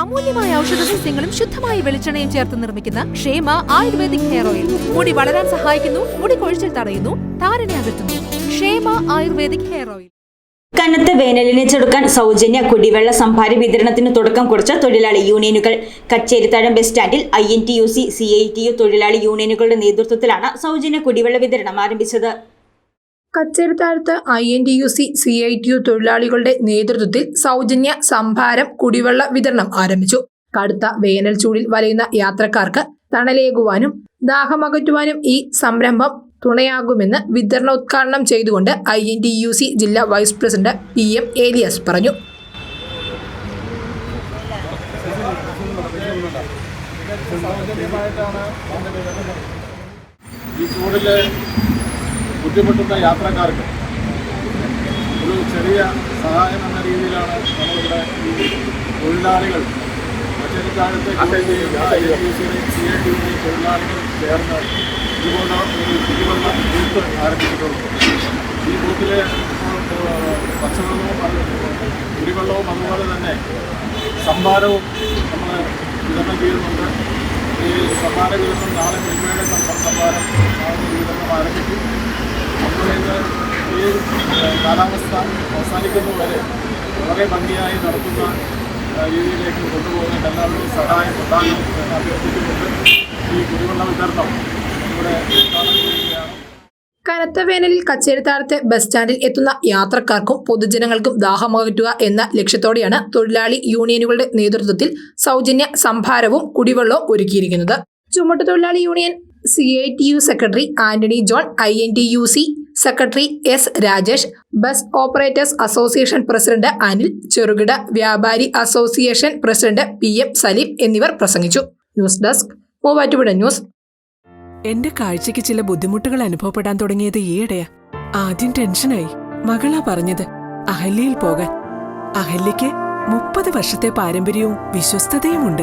അമൂല്യമായ ഔഷധ സസ്യങ്ങളും ശുദ്ധമായ വെളിച്ചെണ്ണയും ചേർത്ത് നിർമ്മിക്കുന്ന ക്ഷേമ ആയുർവേദിക് ഹെയർ ഓയിൽ. മുടി വളരാൻ സഹായിക്കുന്നു മുടി കൊഴിച്ചിൽ തടയുന്നു താരനെ അകറ്റുന്നു. ക്ഷേമ ആയുർവേദിക് ഹെയർ ഓയിൽ. കനത്ത വേനലിനെ ചെറുക്കാൻ സൗജന്യ കുടിവെള്ള സംഭാര വിതരണത്തിന് തുടക്കം കുറിച്ച തൊഴിലാളി യൂണിയനുകൾ. കച്ചേരിത്താഴം ബസ് സ്റ്റാൻഡിൽ I N T U C C I T U തൊഴിലാളി യൂണിയനുകളുടെ നേതൃത്വത്തിലാണ് സൗജന്യ കുടിവെള്ള വിതരണം ആരംഭിച്ചത്. കച്ചേരിത്താഴത്ത് I N T U C C I T U തൊഴിലാളികളുടെ നേതൃത്വത്തിൽ സൗജന്യ സംഭാരം കുടിവെള്ള വിതരണം ആരംഭിച്ചു. കടുത്ത വേനൽ ചൂടിൽ വലയുന്ന യാത്രക്കാർക്ക് തണലേകുവാനും ദാഹമകറ്റുവാനും ഈ സംരംഭം തുണയാകുമെന്ന് വിതരണോദ്ഘാടനം ചെയ്തുകൊണ്ട് I N T U C ജില്ലാ vice president P M Elias പറഞ്ഞു. ഈ ചൂടിൽ ബുദ്ധിമുട്ടുന്ന യാത്രക്കാർക്ക് ഒരു ചെറിയ സഹായം എന്ന രീതിയിലാണ് നമ്മളിവിടെ ഈ തൊഴിലാളികൾ ഐ ടി തൊഴിലാളികൾ ചേർന്ന് ഇതുപോലെ ഒരു കുടിവെള്ള ബൂത്ത് ആരംഭിച്ചിട്ടുള്ളത് ഈ ബൂത്തിലെ പച്ചവെള്ളവും കുടിവെള്ളവും അതുപോലെ തന്നെ സംഭാരവും നമ്മൾ വിതരണം ചെയ്യുന്നുണ്ട്. ഈ സംഭാര വിതരണം നാളെ മിൽമയുടെ സംഭാരം നാളെ വിതരണം ആരംഭിക്കും. ഈ കാലാവസ്ഥ കാലാവസ്ഥ അവസാനിക്കുന്നതുവരെ വളരെ ഭംഗിയായി നടത്തുന്ന രീതിയിലേക്ക് കൊണ്ടുപോകുന്ന എല്ലാവരുടെയും സഹായം പ്രധാനം അഭ്യർത്ഥിച്ചുകൊണ്ട് ഈ കുടിവെള്ള വിതരണം ഇവിടെ കനത്ത വേനലിൽ കച്ചേരിത്താഴത്തെ ബസ് സ്റ്റാൻഡിൽ എത്തുന്ന യാത്രക്കാർക്കും പൊതുജനങ്ങൾക്കും ദാഹമകറ്റുക എന്ന ലക്ഷ്യത്തോടെയാണ് തൊഴിലാളി യൂണിയനുകളുടെ നേതൃത്വത്തിൽ സൗജന്യ സംഭാരവും കുടിവെള്ളവും ഒരുക്കിയിരിക്കുന്നത്. ചുമട്ടുതൊഴിലാളി union C I T U secretary Antony John I N T U C secretary S Rajesh bus operators association president Anil ചെറുകിട വ്യാപാരി association president P M Salim എന്നിവർ പ്രസംഗിച്ചു. News desk Muvattupuzha news. എന്റെ കാഴ്ചയ്ക്ക് ചില ബുദ്ധിമുട്ടുകൾ അനുഭവപ്പെടാൻ തുടങ്ങിയത് ഈയിടെയാ. ആദ്യം ടെൻഷനായി. മകളാ പറഞ്ഞത് അഹല്യയിൽ പോകാൻ. അഹല്യയ്ക്ക് മുപ്പത് വർഷത്തെ പാരമ്പര്യവും വിശ്വസ്തതയുമുണ്ട്.